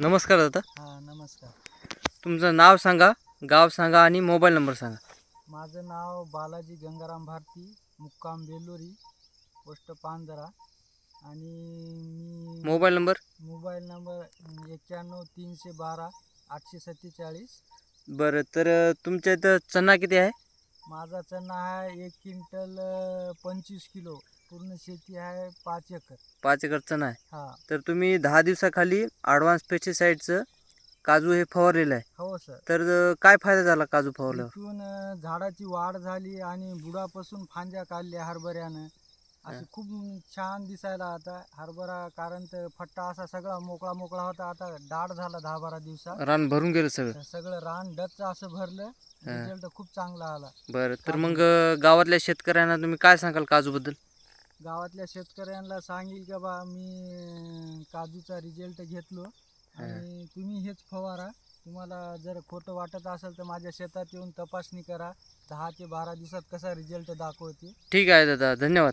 नमस्कार दादा. हां नमस्कार. तुमचं नाव सांगा गाव सांगा आणि मोबाईल नंबर सांगा. माझं नाव बालाजी गंगाराम भारती मुक्काम बेलोरी पोस्ट पांजरा. आणि मी मोबाईल नंबर? मोबाईल नंबर एक्क्याण्णव तीनशे बारा आठशे सत्तेचाळीस. बरं तर तुमच्या इथं चणा किती आहे? माझा चणा आहे एक क्विंटल अं, पंचवीस किलो. पूर्ण शेती आहे पाच एकर. पाच एकर चणा आहे हां. तर तुम्ही दहा दिवसाखाली ॲडव्हान्स पेस्टिसाईडचं काजू हे फवारलेलं आहे. हो सर. तर अं, काय फायदा झाला काजू फवारल्यावर? इथून अं, झाडाची वाढ झाली आणि बुडापासून फांद्या काढल्या हरभऱ्यानं. अशी खूप छान दिसायला आता हरभरा कारण तर फट्टा असा सगळा मोकळा मोकळा होता. आता दाट झाला दहा बारा दिवसात रान भरून गेलं सगळं. सगळं रान डच असं भरलं. रिझल्ट खूप चांगला आला. बरं तर मग गावातल्या शेतकऱ्यांना तुम्ही काय सांगाल काजूबद्दल? गावातल्या शेतकऱ्यांना सांगेल की बा मी काजूचा रिझल्ट घेतलो. आणि तुम्ही हेच फवारा. तुम्हाला जर खोटं वाटत असेल तर माझ्या शेतात येऊन तपासणी करा. दहा ते बारा दिवसात कसा रिझल्ट दाखवते ठीक आहे दादा धन्यवाद.